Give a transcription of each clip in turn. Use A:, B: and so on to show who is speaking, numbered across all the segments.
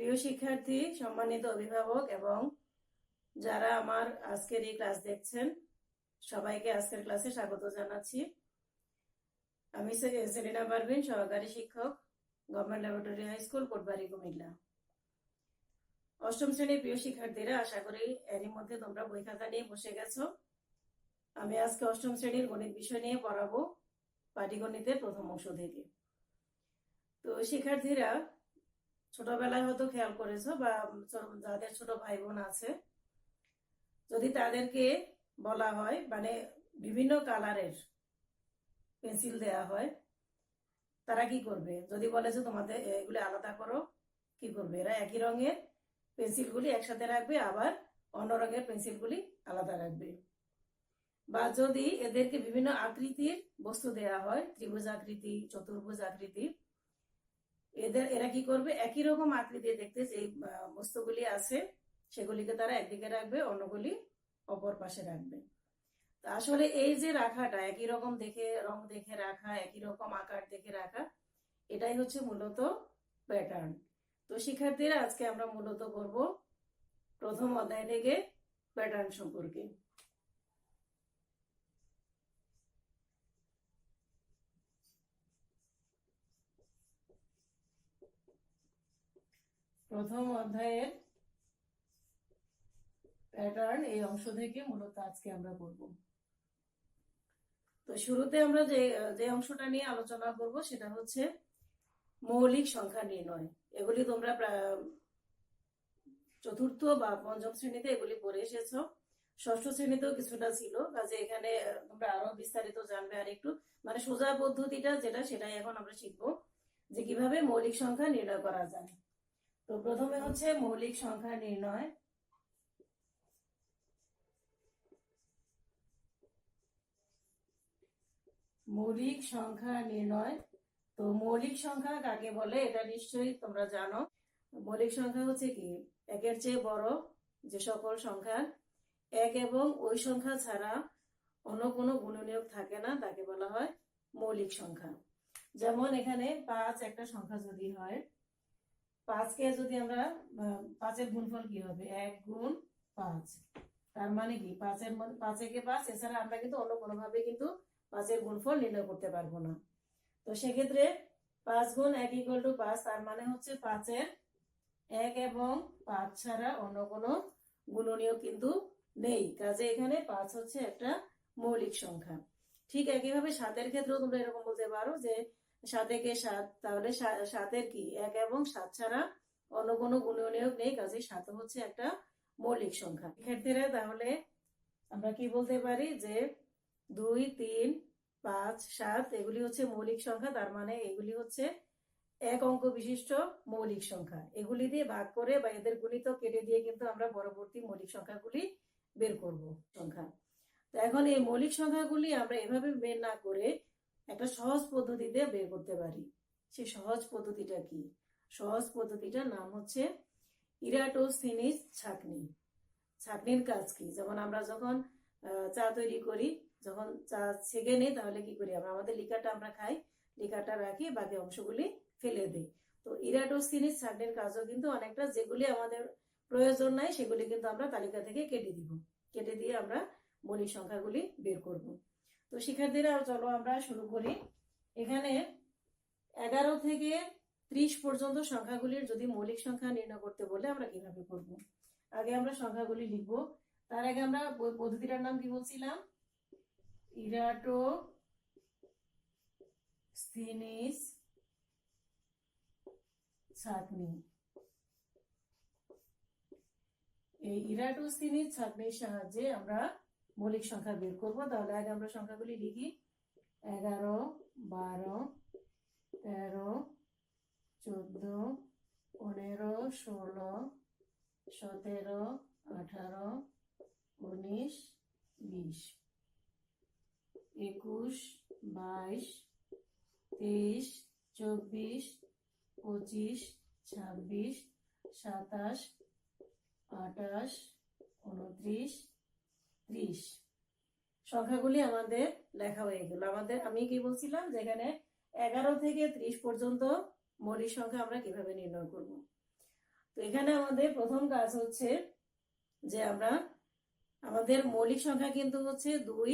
A: প্রিয় শিক্ষার্থী, সম্মানিত অভিভাবক এবং যারা আমার আজকের এই ক্লাস দেখছেন, সবাইকে আজকের ক্লাসে স্বাগত জানাচ্ছি। আমি সেলিনা পারভিন, সহকারী শিক্ষক, government laboratory high school, Kotbari, Comilla. অষ্টম শ্রেণির প্রিয় শিক্ষার্থীরা, আশা করি এরই মধ্যে তোমরা বই খাতা নিয়ে বসে গেছো। আমি আজকে অষ্টম শ্রেণির গণিত বিষয় নিয়ে পড়াবো, পাটিগণিতের প্রথম অংশ থেকে। তো শিক্ষার্থীরা ছোটবেলায় হয়তো খেয়াল করেছ বা যাদের ছোট ভাই বোন আছে, যদি তাদেরকে বলা হয় মানে বিভিন্ন কালারের পেন্সিল দেয়া হয়, তারা কি করবে? যদি বলে যে তোমাদের এগুলি আলাদা করো, কি করবে? এরা একই রঙের পেন্সিলগুলি একসাথে রাখবে, আবার অন্য রঙের পেন্সিলগুলি আলাদা রাখবে। বা যদি এদেরকে বিভিন্ন আকৃতির বস্তু দেয়া হয়, ত্রিভুজ আকৃতি, চতুর্ভুজ আকৃতি এদের, এরা কি করবে? একই রকম আকৃতি দিয়ে দেখতে যে বস্তুগুলি আছে, সেগুলিকে তারা একদিকে রাখবে, অন্যগুলি অপর পাশে রাখবে। তা আসলে এই যে রাখাটা, একই রকম দেখে, রং দেখে রাখা, একই রকম আকার দেখে রাখা, এটাই হচ্ছে মূলত প্যাটার্ন তো শিক্ষার্থীরা, আজকে আমরা মূলত করব প্রথম অধ্যায় থেকে প্যাটার্ন সম্পর্কে। প্রথম অধ্যায়ের প্যাটার্ন এই অংশ থেকে মূলত আজকে আমরা করব তো শুরুতে আমরা যে যে অংশটা নিয়ে আলোচনা করব সেটা হচ্ছে মৌলিক সংখ্যা নির্ণয়। এগুলি তোমরা চতুর্থ বা পঞ্চম শ্রেণীতে এগুলি পড়ে এসেছ। ষষ্ঠ শ্রেণীতেও কিছুটা ছিল, কাজে এখানে তোমরা আরও বিস্তারিত জানবে আর একটু মানে সোজা পদ্ধতিটা যেটা সেটাই এখন আমরা শিখব, যে কীভাবে মৌলিক সংখ্যা নির্ণয় করা যায়। তো প্রথমে হচ্ছে মৌলিক সংখ্যা নির্ণয়। মৌলিক সংখ্যা নির্ণয়। তো মৌলিক সংখ্যা কাকে বলে? এটা নিশ্চয়ই তোমরা জানো। মৌলিক সংখ্যা হচ্ছে কি? একের চেয়ে বড় যে সকল সংখ্যা। এক এবং ওই সংখ্যা ছাড়া অন্য কোনো গুণনীয়ক থাকে না, তাকে বলা হয় মৌলিক সংখ্যা। যেমন এখানে পাঁচ একটা সংখ্যা যদি হয় পাঁচকে যদি আমরা পাঁচের গুণফল কি হবে? এক গুণ পাঁচ। তার মানে কি? পাঁচের পাঁচ একে পাঁচ, এছাড়া আমরা কিন্তু অন্য কোনোভাবে কিন্তু পাঁচের গুণফল নির্ণয় করতে পারব না। তো সেক্ষেত্রে পাঁচ গুণ এক ইকুয়াল টু পাঁচ, তার মানে হচ্ছে পাঁচের এক এবং পাঁচ ছাড়া অন্য কোনো গুণনীয় কিন্তু নেই। কাজে এখানে পাঁচ হচ্ছে একটা মৌলিক সংখ্যা। ঠিক একইভাবে সাতের ক্ষেত্রেও তোমরা এরকম বলতে পারো যে সাত একে সাত তাহলে সাতের কি? এক এবং সাত ছাড়া অন্য কোনো গুণনীয়ক নেই, কাজে সাত হচ্ছে একটা মৌলিক সংখ্যা। শিক্ষার্থীরা, তাহলে আমরা কি বলতে পারি যে দুই, তিন, পাঁচ, সাত, এগুলি হচ্ছে মৌলিক সংখ্যা, তার মানে এগুলি হচ্ছে এক অঙ্ক বিশিষ্ট মৌলিক সংখ্যা। এগুলি দিয়ে ভাগ করে বা এদের গুণিত কেটে দিয়ে কিন্তু আমরা পরবর্তী মৌলিক সংখ্যাগুলি বের করব সংখ্যা। তো এখন এই মৌলিক সংখ্যাগুলি আমরা এভাবে বের না করে একটা সহজ পদ্ধতিতে বের করতে পারি। সেই সহজ পদ্ধতিটা কি? সহজ পদ্ধতিটার নাম হচ্ছে ইরাটোস্থিনিস ছাকনি। ছাকনির কাজ কি? যেমন আমরা যখন চা তৈরি করি, যখন চা ছেঁকে নিই, তাহলে কি করি আমরা? আমাদের লিকারটা আমরা খাই, লিকারটা রাখি, বাকি অংশগুলি ফেলে দিই। তো ইরাটোস্থিনিস ছাকনির কাজও কিন্তু অনেকটা, যেগুলি আমাদের প্রয়োজন নাই, সেগুলি কিন্তু আমরা তালিকা থেকে কেটে দিব। কেটে দিয়ে আমরা মৌলিক সংখ্যাগুলি বের করব। তো শিক্ষার্থীরা, চলো আমরা শুরু করি। এখানে এগারো থেকে ত্রিশ পর্যন্ত সংখ্যাগুলির যদি মৌলিক সংখ্যা নির্ণয় করতে বলে, আমরা কীভাবে করব? আগে আমরা সংখ্যাগুলি লিখব। তার আগে আমরা পদ্ধতিটার নাম কি বলছিলাম? ইরাটো স্থিনিস ছাঁকনি এই ছাঁকনির সাহায্যে আমরা মৌলিক সংখ্যা বের করব। তাহলে আগে আমরা সংখ্যাগুলি লিখি। এগারো, বারো, তেরো, চোদ্দ, পনেরো, ষোলো, সতেরো, আঠারো, উনিশ, বিশ, একুশ, বাইশ, তেইশ, চব্বিশ, পঁচিশ, ছাব্বিশ, সাতাশ, আঠাশ, উনত্রিশ ত্রিশ সংখ্যাগুলি আমাদের লেখা হয়ে গেল। আমাদের, আমি কি বলছিলাম যেখানে এগারো থেকে ত্রিশ পর্যন্ত মৌলিক সংখ্যা আমরা কীভাবে নির্ণয় করব? তো এখানে আমাদের প্রথম কাজ হচ্ছে যে আমরা, আমাদের মৌলিক সংখ্যা কিন্তু হচ্ছে দুই,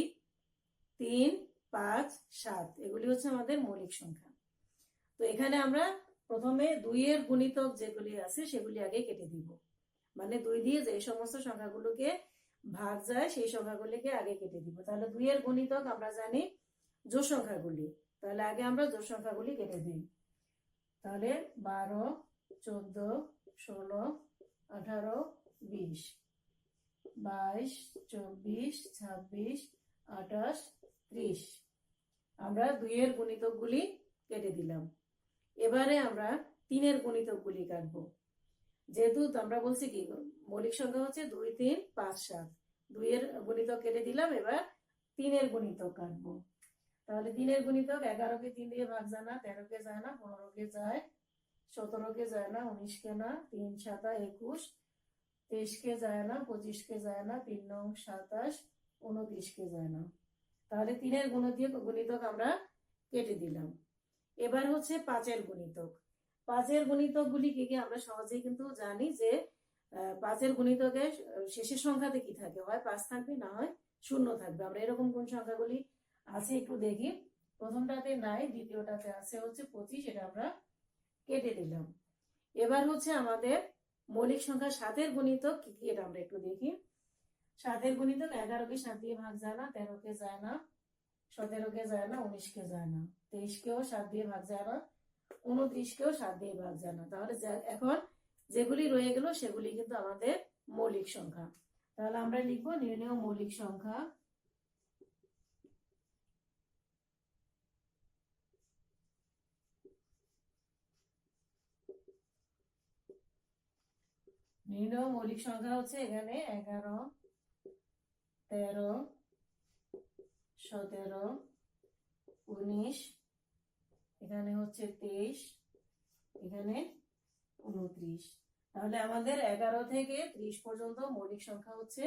A: তিন, পাঁচ, সাত। এগুলি হচ্ছে আমাদের মৌলিক সংখ্যা। তো এখানে আমরা প্রথমে দুইয়ের গুণিতক যেগুলি আছে সেগুলি আগে কেটে দিব। মানে দুই দিয়ে যে সমস্ত সংখ্যাগুলোকে ভাগ যায়, সেই সংখ্যাগুলিকে আগে কেটে দিব। তাহলে দুইয়ের গুণিতক আমরা জানি জোর সংখ্যাগুলি। তাহলে আগে আমরা জোর সংখ্যাগুলি কেটে দিই তাহলে বারো, চোদ্দ, ষোলো, আঠারো, বিশ। বাইশ, চব্বিশ, ছাব্বিশ, আঠাশ, ত্রিশ। আমরা দুইয়ের গুণিতকগুলি কেটে দিলাম। এবারে আমরা তিনের গুণিতকগুলি কাটবো। যেহেতু আমরা বলছি কি, মৌলিক সংখ্যা হচ্ছে দুই, তিন, পাঁচ, সাত। দুইয়ের গুণিতক কেটে দিলাম, এবার তিনের গুণিতক কাটবো তাহলে তিনের গুণিতক এগারোকে তিন দিয়ে ভাগ যায় না, তেরোকে যায় না, পনেরোকে যায়, সতেরোকে যায় না, উনিশকে না, তিন সাতা একুশ, তেইশকে যায় না, পঁচিশকে যায় না, তিন নং সাতাশ, উনত্রিশকে যায় না। তাহলে তিনের গুণ দিয়ে গুণিতক আমরা কেটে দিলাম। এবার হচ্ছে পাঁচের গুণিতক। পাঁচের গুণিতক গুলি কি কি আমরা সহজেই কিন্তু জানি যে পাঁচের গুণিতকের শেষের সংখ্যাতে কি থাকে? হয় পাঁচ থাকবে, না হয় শূন্য থাকবে। আমরা এরকম কোন সংখ্যাগুলি আছে একটু দেখি। প্রথমটাতে নাই, দ্বিতীয়টাতে আছে হচ্ছে পঁচিশ, এটা আমরা কেটে দিলাম। এবার হচ্ছে আমাদের মৌলিক সংখ্যা সাতের গুণিতক কি কি, এটা আমরা একটু দেখি। সাতের গুণিতক এগারোকে সাত দিয়ে ভাগ যায় না, তেরোকে যায় না, সতেরোকে যায় না, উনিশকে যায় না, তেইশকেও সাত দিয়ে ভাগ যায় না উনত্রিশকেও সাত দিয়ে ভাগ যায় না। তাহলে এখন যেগুলি রয়ে গেল সেগুলি কিন্তু আমাদের মৌলিক সংখ্যা। তাহলে আমরা লিখব নির্ণয় মৌলিক সংখ্যা নির্ণয় মৌলিক সংখ্যা হচ্ছে এখানে এগারো, তেরো, সতেরো, উনিশ এখানে হচ্ছে তেইশ, এখানে উনত্রিশ। তাহলে আমাদের এগারো থেকে ত্রিশ পর্যন্ত মৌলিক সংখ্যা হচ্ছে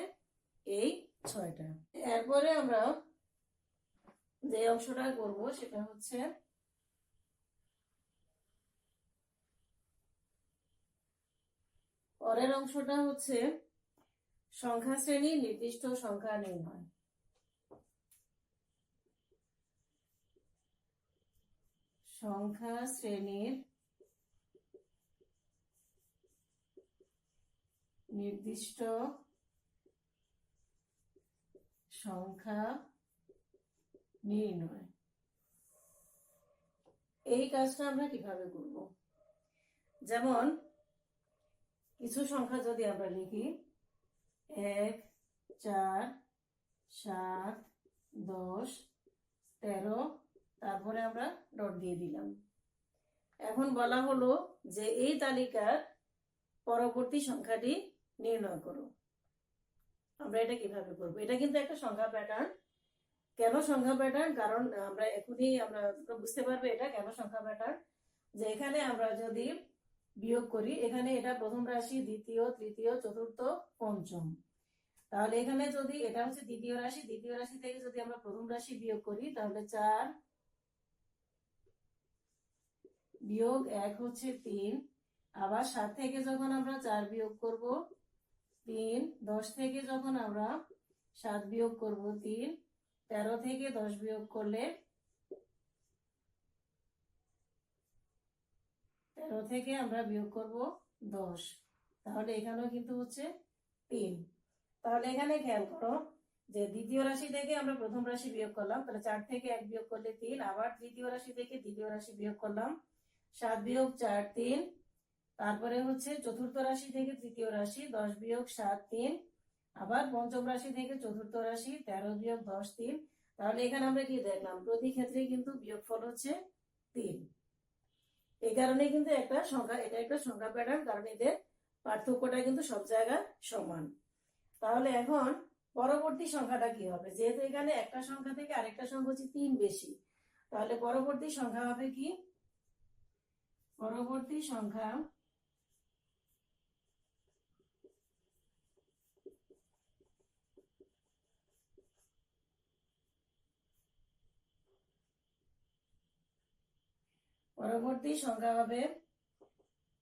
A: এই ছয়টা। এরপরে আমরা যে অংশটা করব সেটা হচ্ছে পরের অংশটা হচ্ছে সংখ্যা শ্রেণি নির্দিষ্ট সংখ্যা নির্ণয়। সংখ্যা শ্রেণির নির্দিষ্ট সংখ্যা নির্ণয়। এই কাজটা আমরা কীভাবে করব? যেমন, কিছু সংখ্যা যদি আমরা লিখি, এক, চার, সাত, দশ, তেরো, তারপরে আমরা ডট দিয়ে দিলাম। এখন বলা হলো যে এই তালিকার পরবর্তী সংখ্যাটি নির্ণয় করো। আমরা এটা কীভাবে করব? এটা কিন্তু একটা সংখ্যা প্যাটার্ন কেন সংখ্যা প্যাটার্ন কারণ আমরা এখনই, আমরা বুঝতে পারবে এটা কেন সংখ্যা প্যাটার্ন যে এখানে আমরা যদি বিয়োগ করি, এখানে এটা প্রথম রাশি, দ্বিতীয়, তৃতীয়, চতুর্থ, পঞ্চম। তাহলে এখানে যদি, এটা হচ্ছে দ্বিতীয় রাশি দ্বিতীয় রাশি থেকে যদি আমরা প্রথম রাশি বিয়োগ করি, তাহলে চার বিয়োগ এক হচ্ছে তিন। আবার সাত থেকে যখন আমরা চার বিয়োগ করব, তিন, দশ থেকে যখন আমরা সাত বিয়োগ করব, তিন, তেরো থেকে দশ বিয়োগ করলে তেরো থেকে আমরা বিয়োগ করব দশ। তাহলে এখানেও কিন্তু হচ্ছে তিন। তাহলে এখানে খেয়াল করো যে দ্বিতীয় রাশি থেকে আমরা প্রথম রাশি বিয়োগ করলাম, তাহলে চার থেকে এক বিয়োগ করলে তিন, আবার তৃতীয় রাশি থেকে দ্বিতীয় রাশি বিয়োগ করলাম সাত বিয়োগ চার তিন, তারপরে হচ্ছে চতুর্থ রাশি থেকে তৃতীয় রাশি, দশ বিয়োগ সাত তিন, আবার পঞ্চম রাশি থেকে চতুর্থ রাশি, তেরো বিয়োগ দশ তিন। তাহলে এখানে আমরা কি দেখলাম? প্রতি ক্ষেত্রে কিন্তু বিয়োগফল হচ্ছে তিন। এই কারণে কিন্তু একটা সংখ্যা, এটা একটা সংখ্যা প্যাটার্ন কারণ এদের পার্থক্যটা কিন্তু সব জায়গায় সমান। তাহলে এখন পরবর্তী সংখ্যাটা কি হবে? যেহেতু এখানে একটা সংখ্যা থেকে আরেকটা সংখ্যা হচ্ছে তিন বেশি। তাহলে পরবর্তী সংখ্যা হবে কি? পরবর্তী সংখ্যা পরবর্তী সংখ্যা হবে,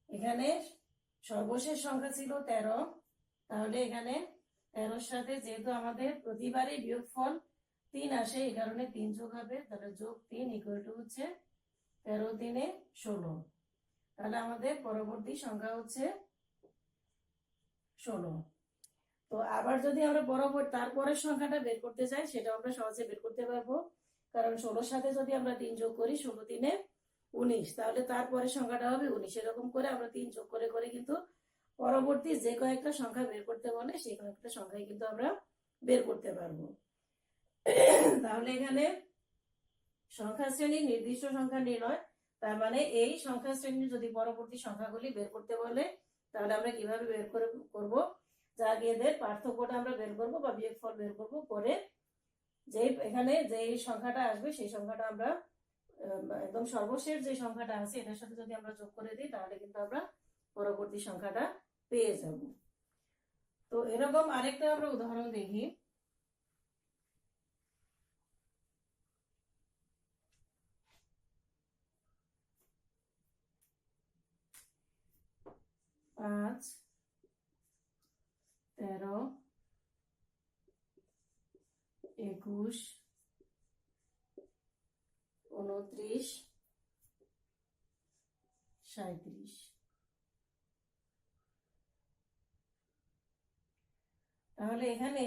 A: এখানে সর্বশেষ সংখ্যা ছিল তেরো। তাহলে এখানে তেরোর সাথে যেহেতু আমাদের প্রতিবারই বিয়োগফল তিন আসে, এই কারণে তিন যোগ হবে, তাহলে যোগ তিন ইকুয়াল টু হচ্ছে তেরো তিনে ষোলো। তাহলে আমাদের পরবর্তী সংখ্যা হচ্ছে ষোলো। তো আবার যদি আমরা বরাবর তারপরের সংখ্যাটা বের করতে চাই সেটা আমরা সহজে বের করতে পারব। কারণ ষোলোর সাথে যদি আমরা তিন যোগ করি, ষোলো তিনে উনিশ। তাহলে তারপরে সংখ্যাটা হবে উনিশ। এরকম করে আমরা তিন যোগ করে করে কিন্তু পরবর্তী যে কয়েকটা সংখ্যা বের করতে বলে, সেই কয়েকটা সংখ্যাই কিন্তু আমরা বের করতে পারব। তাহলে এখানে সংখ্যা শ্রেণি নির্দিষ্ট সংখ্যা নির্ণয় তার মানে এই সংখ্যা শ্রেণির যদি পরবর্তী সংখ্যাগুলি বের করতে বলে, তাহলে আমরা কীভাবে বের করে, করব? যা এদের পার্থক্যটা আমরা বের করব বা বিয়োগফল বের করব করে যে এখানে যে সংখ্যাটা আসবে, সেই সংখ্যাটা আমরা একদম সর্বশেষ যে সংখ্যাটা আছে, এটার সাথে যদি আমরা যোগ করে দিই, তাহলে কিন্তু আমরা পরবর্তী সংখ্যাটা পেয়ে যাব। তো এরকম আরেকটা আমরা উদাহরণ দেখি। পাঁচ, তেরো, একুশ, উনত্রিশ সাঁত্রিশ তাহলে এখানে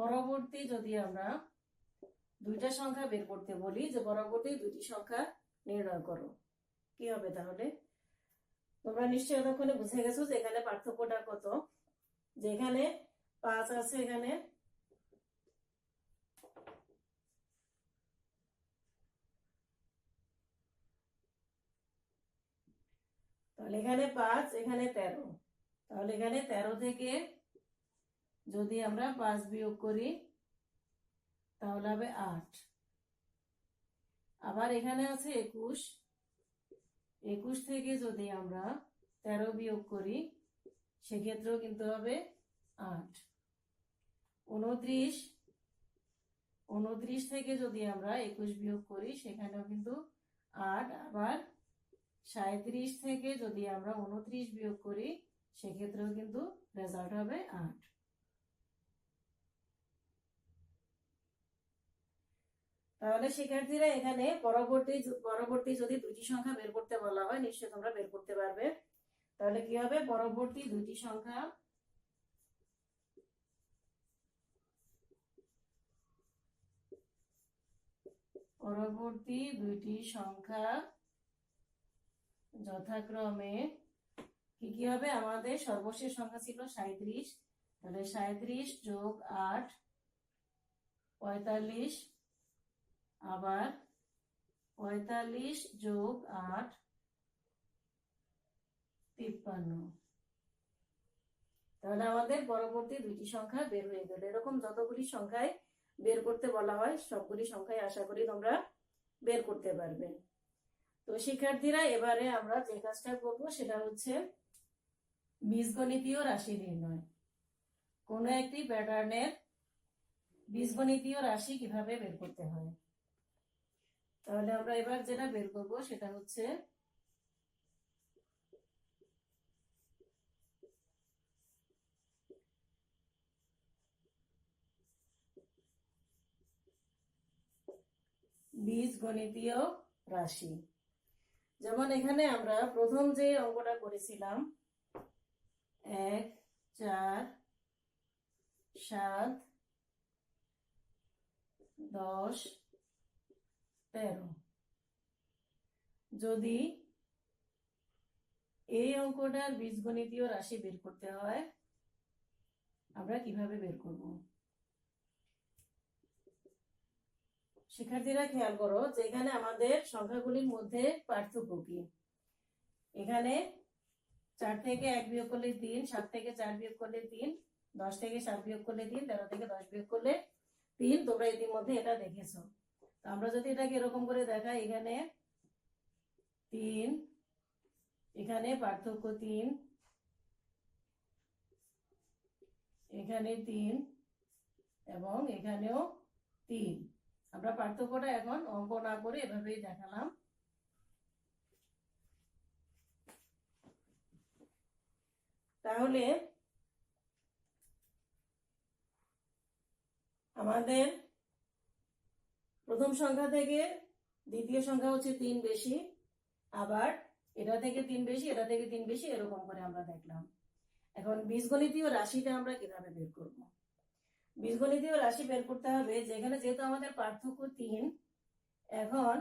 A: পরবর্তী যদি আমরা দুইটা সংখ্যা বের করতে বলি, যে পরবর্তী দুইটি সংখ্যা নির্ণয় করো। কি হবে তাহলে? তোমরা নিশ্চয়ই এতক্ষণে বুঝে গেছো যে এখানে পার্থক্যটা কত। যে এখানে পাঁচ আছে এখানে। তাহলে এখানে পাঁচ, এখানে তেরো। তাহলে এখানে তেরো থেকে যদি আমরা পাঁচ বিয়োগ করি, তাহলে হবে আট। আবার এখানে আছে একুশ। একুশ থেকে যদি আমরা তেরো বিয়োগ করি, সেক্ষেত্রেও কিন্তু হবে আট। উনত্রিশ উনত্রিশ থেকে যদি আমরা একুশ বিয়োগ করি, সেখানেও কিন্তু আট। আবার সাঁত্রিশ থেকে যদি আমরা উনত্রিশ বিয়োগ করি, সেক্ষেত্রেও কিন্তু রেজাল্ট হবে আট। তাহলে শিক্ষার্থীরা এখানে পরবর্তী পরবর্তী যদি দুটি সংখ্যা বের করতে বলা হয়, নিশ্চয়ই তোমরা বের করতে পারবে। তাহলে কি হবে? পরবর্তী দুটি সংখ্যা পরবর্তী দুইটি সংখ্যা যথাক্রমে কি কি হবে? আমাদের সর্বশেষ সংখ্যা ছিল সাঁত্রিশ তাহলে সাঁত্রিশ যোগ আট, পঁয়তাল্লিশ। আবার পঁয়তাল্লিশ যোগ আট, তিপ্পান্ন। তাহলে আমাদের পরবর্তী দুইটি সংখ্যা বের হয়ে গেল। এরকম যতগুলি সংখ্যায় বের করতে বলা হয়, সবগুলি সংখ্যায় আশা করি তোমরা বের করতে পারবে। তো শিক্ষার্থীরা, এবারে আমরা যে কাজটা করব সেটা হচ্ছে বীজগণিতীয় রাশি নির্ণয়। কোনো একটি প্যাটার্নের বীজগণিতীয় রাশি কীভাবে বের করতে হয়? তাহলে আমরা এবার যেটা বের করব সেটা হচ্ছে বীজগণিতীয় রাশি। যেমন এখানে আমরা প্রথম যে অঙ্কটা করেছিলাম, এক, চার, সাত, দশ তেরো যদি এই অঙ্কটার বীজগণিতীয় রাশি বের করতে হয়, আমরা কীভাবে বের করব? শিক্ষার্থীরা খেয়াল করো যে এখানে আমাদের সংখ্যাগুলির মধ্যে পার্থক্য কি? এখানে চার থেকে এক বিয়োগ করলে তিন, সাত থেকে চার বিয়োগ করলে তিন, দশ থেকে সাত বিয়োগ করলে তিন, তেরো থেকে দশ বিয়োগ করলে তিন। তোমরা ইতিমধ্যে এটা দেখেছ। আমরা যদি এটাকে এরকম করে দেখাই, এখানে তিন, এখানে পার্থক্য তিন, এখানে তিন এবং এখানেও তিন। আমরা পার্থক্যটা এখন অঙ্ক না করে এভাবেই দেখালাম। তাহলে আমাদের প্রথম সংখ্যা থেকে দ্বিতীয় সংখ্যা হচ্ছে তিন বেশি, আবার এটা থেকে তিন বেশি, এটা থেকে তিন বেশি, এরকম করে আমরা দেখলাম। এখন বীজগণিতীয় রাশিটা আমরা কীভাবে বের করব? বীজগণিতীয় রাশি বের করতে হবে, যেখানে যেহেতু আমাদের পার্থক্য তিন, এখন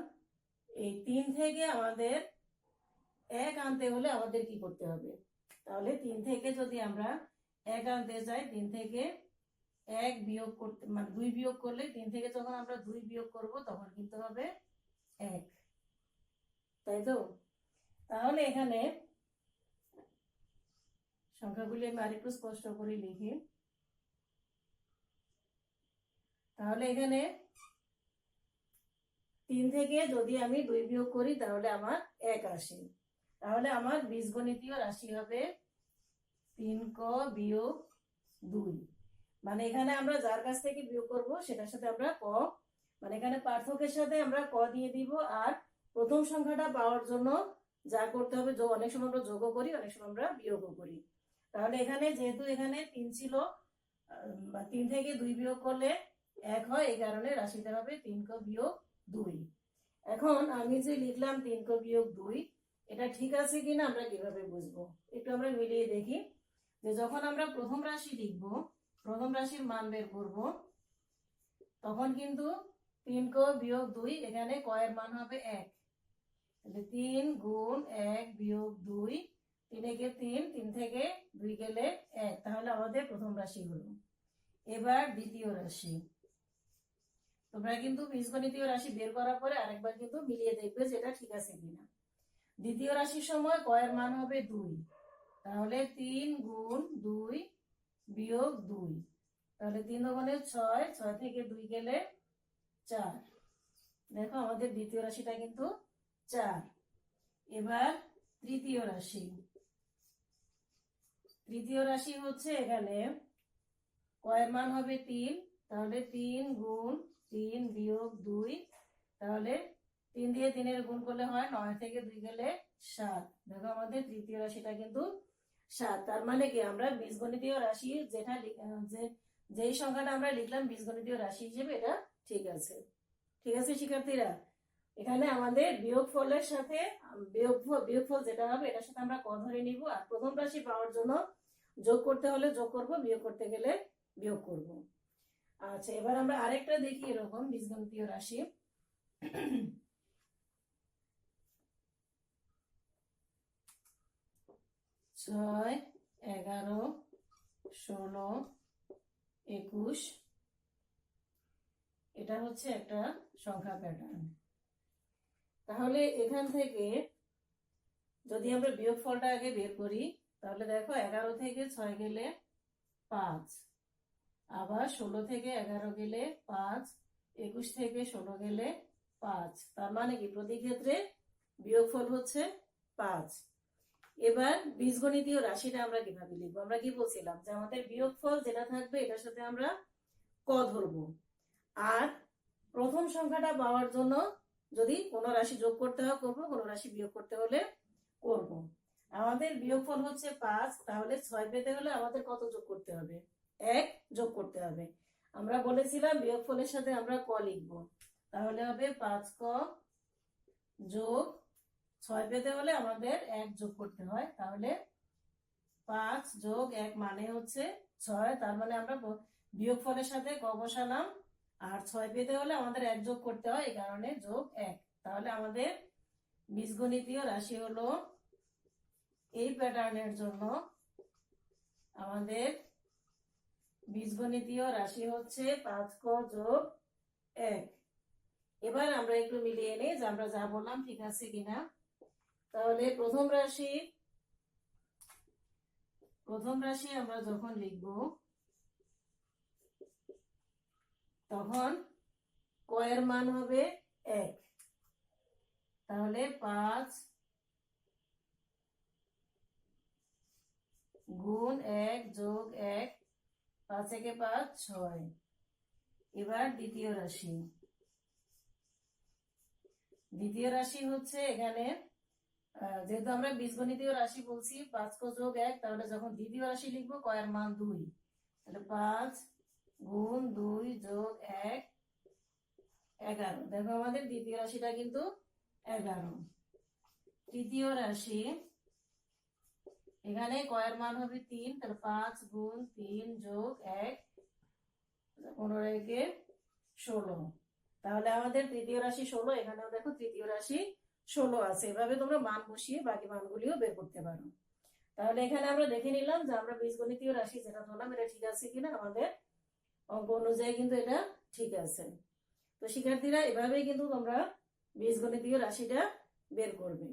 A: এই তিন থেকে আমাদের এক আনতে হলে আমাদের কি করতে হবে? তাহলে তিন থেকে যদি আমরা এক আনতে যাই, তিন থেকে এক বিয়োগ করতে মানে দুই বিয়োগ করলে তিন থেকে যখন আমরা দুই বিয়োগ করব, তখন কিন্তু হবে এক। তাই তো? তাহলে এখানে সংখ্যাগুলি আমি আরেকটু স্পষ্ট করে লিখি। তাহলে এখানে তিন থেকে যদি আমি দুই বিয়োগ করি, তাহলে আমার এক আসে। তাহলে আমার বীজগণিতীয় রাশি হবে তিন ক বিয়োগ দুই। মানে এখানে আমরা যার কাছ থেকে বিয়োগ করব, সেটার সাথে আমরা ক মানে এখানে পার্থক্যের সাথে আমরা ক দিয়ে দিব, আর প্রথম সংখ্যাটা পাওয়ার জন্য যা করতে হবে অনেক সময় আমরা যোগও করি, অনেক সময় আমরা বিয়োগও করি। তাহলে এখানে যেহেতু এখানে তিন ছিল তিন থেকে দুই বিয়োগ করলে এক হয়, এই কারণে রাশিটা হবে তিন ক বিয়োগ দুই। এখন আমি যে লিখলাম তিন ক বিয়োগ দুই, এটা ঠিক আছে কিনা আমরা কীভাবে বুঝব? একটু আমরা মিলিয়ে দেখি যে যখন আমরা প্রথম রাশি লিখব প্রথম রাশির মান বের করব। তখন কিন্তু তিন ক বিয়োগ দুই, এখানে কয়ের মান হবে এক। তিন গুণ এক বিয়োগ দুই, তিন একে তিন তিন থেকে দুই গেলে এক। তাহলে আমাদের প্রথম রাশি হলো। এবার দ্বিতীয় রাশি। তোমরা কিন্তু বীজগণিতীয় রাশি বের করার পরে আরেকবার কিন্তু মিলিয়ে দেখবে যে এটা ঠিক আছে কিনা। দ্বিতীয় রাশির সময় কয়ের মান হবে দুই। তাহলে তিন গুণ দুই বিয়োগ দুই। তাহলে তিন ওখানে ছয় ছয় থেকে দুই গেলে চার। দেখো আমাদের দ্বিতীয় রাশিটা কিন্তু চার। এবার তৃতীয় রাশি। তৃতীয় রাশি হচ্ছে এখানে কয়ের মান হবে তিন। তাহলে তিন গুণ তিন বিয়োগ দুই। তাহলে তিন দিয়ে তিনের গুণ করলে হয় নয় থেকে দুই গেলে সাত। দেখো আমাদের তৃতীয় রাশিটা কিন্তু সাত। তার মানে কি? আমরা বীজগণিতীয় রাশি যেটা যে যেই সংখ্যাটা আমরা লিখলাম বীজগণিতীয় রাশি হিসেবে এটা ঠিক আছে। ঠিক আছে শিক্ষার্থীরা? এখানে আমাদের বিয়োগ ফলের সাথে আম, বিয়োগ বিয়োগ ফল যেটা হবে এটার সাথে আমরা ক ধরে নিব। আর প্রথম রাশি পাওয়ার জন্য যোগ করতে হলে যোগ করব বিয়োগ করতে গেলে বিয়োগ করব। আচ্ছা এবার আমরা আরেকটা দেখি এরকম বীজগণিতীয় রাশি। ছয়, এগারো, ষোলো, একুশ, এটা হচ্ছে একটা সংখ্যা প্যাটার্ন তাহলে এখান থেকে যদি আমরা বিয়োগ ফলটা আগে বের করি, তাহলে দেখো এগারো থেকে ছয় গেলে পাঁচ, আবার ষোলো থেকে এগারো গেলে পাঁচ, একুশ থেকে ষোলো গেলে পাঁচ। তার মানে কি? প্রতি ক্ষেত্রে বিয়োগফল হচ্ছে পাঁচ। এবার বীজগণিতীয় রাশিটা আমরা কীভাবে লিখব? আমরা কি বলছিলাম যে আমাদের বিয়োগফল যেটা থাকবে এটার সাথে আমরা ক ধরবো। আর প্রথম সংখ্যাটা পাওয়ার জন্য যদি কোনো রাশি যোগ করতে হয় করব, কোনো রাশি বিয়োগ করতে হলে করব। আমাদের বিয়োগফল হচ্ছে পাঁচ, তাহলে ছয় পেতে হলে আমাদের কত যোগ করতে হবে? এক যোগ করতে হবে। আমরা বলেছিলাম বিয়োগফলের সাথে আমরা ক লিখব। তাহলে হবে পাঁচ ক যোগ ছয় পেতে হলে আমাদের এক যোগ করতে হয়। তাহলে পাঁচ যোগ এক মানে হচ্ছে ছয়। তার মানে আমরা ব- বিয়োগফলের সাথে ক বসালাম। আর ছয় পেতে হলে আমাদের এক যোগ করতে হয়, এই কারণে যোগ এক। তাহলে আমাদের বীজগণিতীয় রাশি হলো এই প্যাটার্নের জন্য আমাদের বীজগণিতীয় রাশি হচ্ছে পাঁচ ক যোগ এক। এবার আমরা একটু মিলিয়ে নিই যে আমরা যা বললাম ঠিক আছে কিনা। তাহলে প্রথম রাশি প্রথম রাশি আমরা যখন লিখব, তখন কয়ের মান হবে এক। তাহলে পাঁচ গুণ এক যোগ এক, পাঁচ একে পাঁচ ছয়। এবার দ্বিতীয় রাশি। দ্বিতীয় রাশি হচ্ছে এখানে যেহেতু আমরা বীজগণিতীয় রাশি বলছি, পাঁচ ক যোগ এক তাহলে যখন দ্বিতীয় রাশি লিখব কয়ের মান? দুই। তাহলে পাঁচ গুণ দুই যোগ এক, এগারো। দেখো আমাদের দ্বিতীয় রাশিটা কিন্তু এগারো। তৃতীয় রাশি, এখানে কয়ের মান হবে? তিন। তাহলে পাঁচ গুণ তিন যোগ এক, পনেরো একে ষোলো। তাহলে আমাদের তৃতীয় রাশি ষোলো, এখানেও দেখো তৃতীয় রাশি ষোলো আছে। এভাবে তোমরা মান বসিয়ে বাকি মানগুলিও বের করতে পারো। তাহলে এখানে আমরা দেখে নিলাম যে আমরা বীজগণিতীয় রাশি যেটা ধরলাম, এটা ঠিক আছে কিনা? আমাদের অঙ্ক অনুযায়ী কিন্তু এটা ঠিক আছে। তো শিক্ষার্থীরা, এভাবেই কিন্তু তোমরা বীজগণিতীয় রাশিটা বের করবে।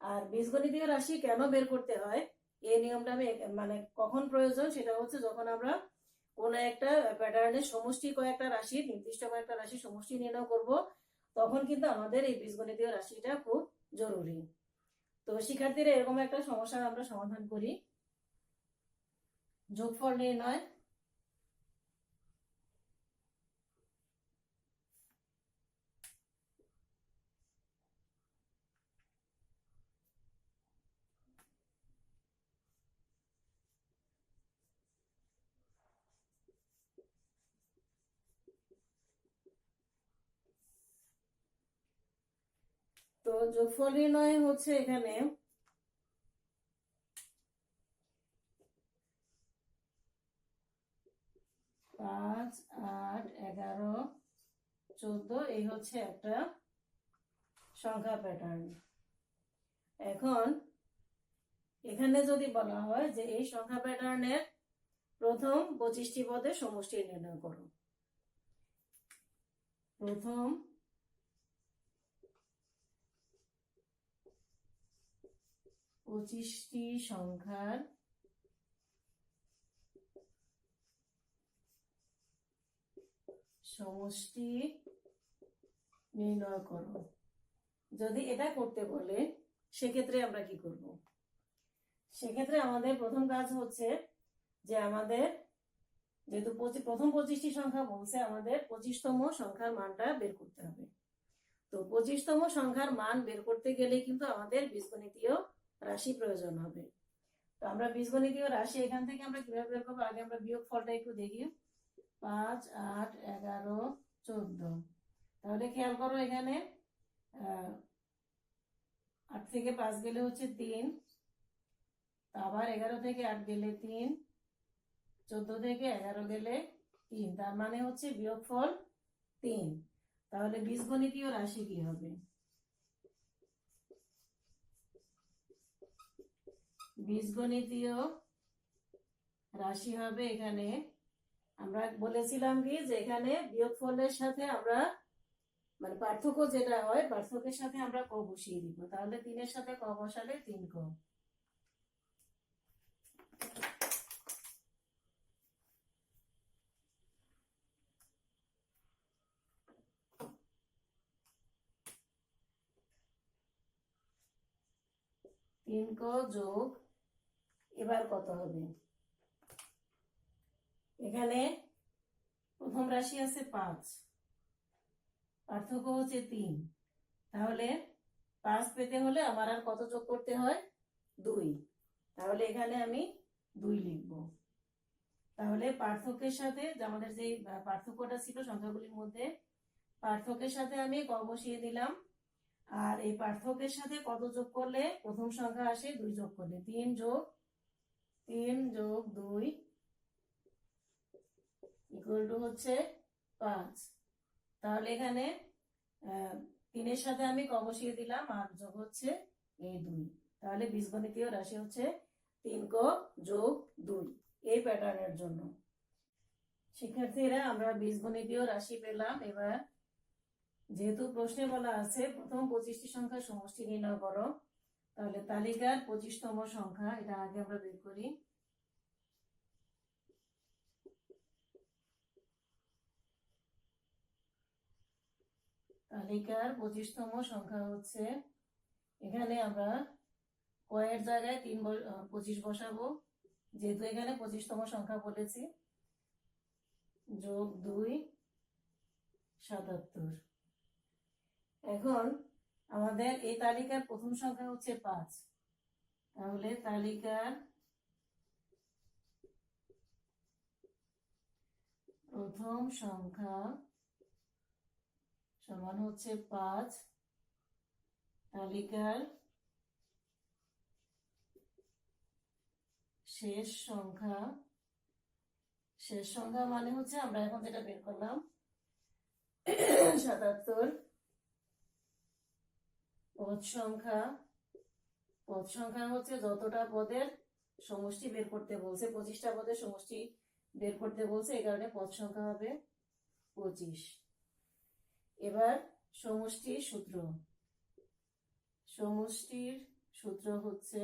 A: আর বীজগণিতীয় রাশি কেন বের করতে হয়? এই নিয়মটা আমি মানে কখন প্রয়োজন সেটা হচ্ছে যখন আমরা কোন একটা প্যাটার্নের সমষ্টি কয়েকটা রাশি নির্দিষ্ট কয়েকটা রাশি সমষ্টি নির্ণয় করব। তখন কিন্তু আমাদের এই বীজগণিতীয় রাশিটা খুব জরুরি। তো শিক্ষার্থীরা এরকম একটা সমস্যার আমরা সমাধান করি। যোগফল নির্ণয় তো যোগফল নির্ণয় হচ্ছে এখানে পাঁচ, আট, এগারো, চোদ্দ, এই হচ্ছে একটা সংখ্যা প্যাটার্ন এখন এখানে যদি বলা হয় যে এই সংখ্যা প্যাটার্নের প্রথম পঁচিশটি পদে সমষ্টি নির্ণয় করো। প্রথম পঁচিশটি সংখ্যার সমষ্টি নির্ণয় করো। যদি এটা করতে বলে, সেক্ষেত্রে আমরা কি করব? সেক্ষেত্রে আমাদের প্রথম কাজ হচ্ছে যে আমাদের যেহেতু প্রথম পঁচিশটি সংখ্যা বলছে, আমাদের পঁচিশতম সংখ্যার মানটা বের করতে হবে। তো পঁচিশতম সংখ্যার মান বের করতে গেলে কিন্তু আমাদের বীজগণিতীয় রাশি প্রয়োজন হবে। তো আমরা বীজগণিতীয় রাশি, এখান থেকে আমরা কীভাবে বের করব? আগে আমরা বিয়োগ ফলটা একটু দেখি। পাঁচ, আট, এগারো, চোদ্দ। তাহলে খেয়াল করো এখানে আট থেকে পাঁচ গেলে হচ্ছে তিন। আবার এগারো থেকে আট গেলে তিন। চোদ্দ থেকে এগারো গেলে তিন। তার মানে হচ্ছে বিয়োগফল তিন। তাহলে বীজগণিতীয় রাশি কি হবে? বীজগণিতীয় রাশি হবে এখানে। আমরা বলেছিলাম কি যে এখানে বিয়োগফলের সাথে আমরা মানে পার্থক্য যেটা হয়, পার্থক্যের সাথে আমরা ক বসিয়ে দিব। তাহলে তিনের সাথে ক বসালে তিন ক। তিন ক যোগ এবার কত হবে? এখানে প্রথম রাশি আছে পাঁচ। পার্থক্য হচ্ছে তিন। তাহলে পাঁচ পেতে হলে আমার আর কত যোগ করতে হয়? দুই। তাহলে এখানে আমি দুই লিখব। তাহলে পার্থক্যের সাথে আমাদের যে পার্থক্যটা ছিল সংখ্যাগুলির মধ্যে, পার্থক্যের সাথে আমি ক বসিয়ে দিলাম। আর এই পার্থক্যের সাথে কত যোগ করলে প্রথম সংখ্যা আসে? দুই যোগ করলে। তিন যোগ তিন যোগ দুই ইকুয়াল টু হচ্ছে পাঁচ। তাহলে এখানে তিনের সাথে আমি ক দিলাম আর যোগ হচ্ছে এই দুই। তাহলে বীজগণিতীয় রাশি হচ্ছে তিন ক যোগ দুই, এই প্যাটার্নের জন্য। শিক্ষার্থীরা, আমরা বীজগণিতীয় রাশি পেলাম। এবার যেহেতু প্রশ্নে বলা আছে, প্রথম পঁচিশটি সংখ্যা সমষ্টি নির্ণয় করো। তাহলে তালিকার পঁচিশতম সংখ্যা, এটা আগে আমরা বের করি। তালিকার পঁচিশতম সংখ্যা হচ্ছে, এখানে আমরা কয়ের জায়গায় তিন পঁচিশ বসাবো। যেহেতু এখানে পঁচিশতম সংখ্যা বলেছি, যোগ দুই, সাতাত্তর। এখন আমাদের এই তালিকার প্রথম সংখ্যা হচ্ছে পাঁচ। তাহলে তালিকার প্রথম সংখ্যা সমান হচ্ছে পাঁচ। তালিকার শেষ সংখ্যা শেষ সংখ্যা মানে হচ্ছে আমরা এখন যেটা বের করলাম, সাতাত্তর। পদ সংখ্যা পদ সংখ্যা হচ্ছে যতটা পদের সমষ্টি বের করতে বলছে, পঁচিশটা পদের সমষ্টি বের করতে বলছে, এই কারণে পদ সংখ্যা হবে পঁচিশ। এবার সমষ্টির সূত্র। সমষ্টির সূত্র হচ্ছে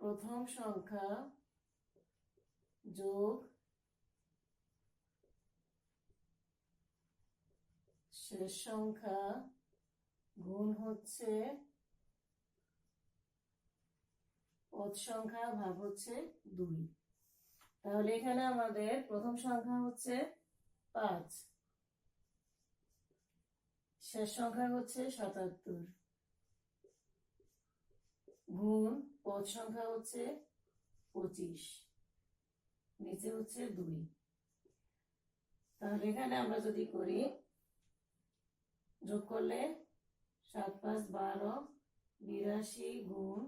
A: প্রথম সংখ্যা যোগ শেষ সংখ্যা গুণ হচ্ছে পদ সংখ্যা ভাগ হচ্ছে দুই। তাহলে এখানে আমাদের প্রথম সংখ্যা হচ্ছে পাঁচ। শেষ সংখ্যা হচ্ছে সাতাত্তর। গুণ পদ সংখ্যা হচ্ছে পঁচিশ। নিচে হচ্ছে দুই। তাহলে এখানে আমরা যদি করি যোগ করলে সাত পাঁচ বারো বিরাশি গুণ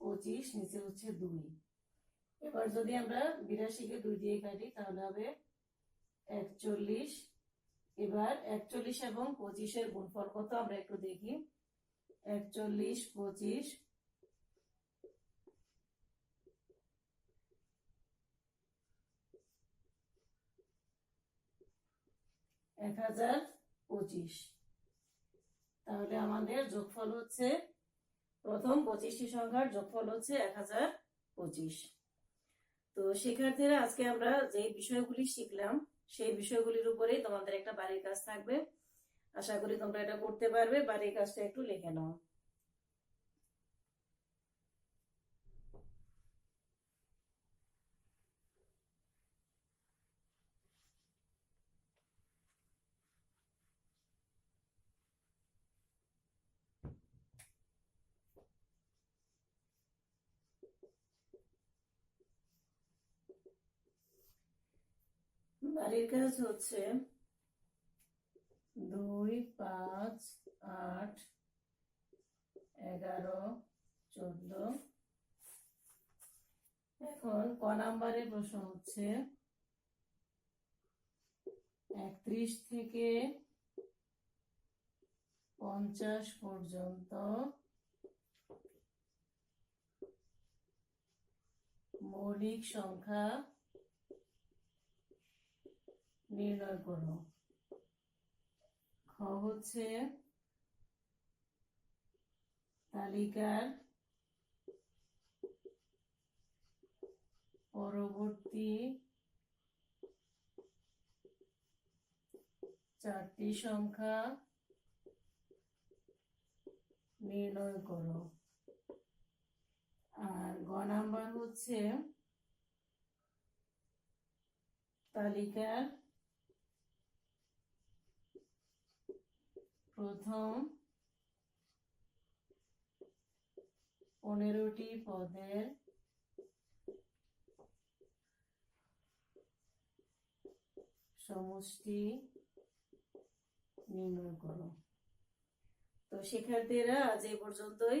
A: পঁচিশ, নিচে হচ্ছে দুই। এবার যদি আমরা বিরাশিকে দুই দিয়ে কাটি, তাহলে হবে একচল্লিশ। এবার একচল্লিশ এবং পঁচিশের গুণফল কত আমরা একটু দেখি। একচল্লিশ, পঁচিশ। এক হাজার পঁচিশ। তাহলে আমাদের যোগফল হচ্ছে, প্রথম পঁচিশটি সংখ্যার যোগফল হচ্ছে এক হাজার পঁচিশ। তো শিক্ষার্থীরা, আজকে আমরা যে বিষয়গুলি শিখলাম, সেই বিষয়গুলির উপরেই তোমাদের একটা বাড়ির কাজ থাকবে। আশা করি তোমরা এটা করতে পারবে। বাড়ির কাজটা একটু লিখে নাও। বাড়ির কাজ হচ্ছে দুই, পাঁচ, আট, এগারো, চোদ্দ। এখন ক নাম্বারের প্রশ্ন হচ্ছে একত্রিশ থেকে পঞ্চাশ পর্যন্ত মৌলিক সংখ্যা নির্ণয় করো। খ হচ্ছে তালিকার পরবর্তী চারটি সংখ্যা নির্ণয় করো। আর গ নাম্বার হচ্ছে তালিকার প্রথম পনেরোটি পদের সমষ্টি নির্ণয় করো। তো শিক্ষার্থীরা আজ এই পর্যন্তই।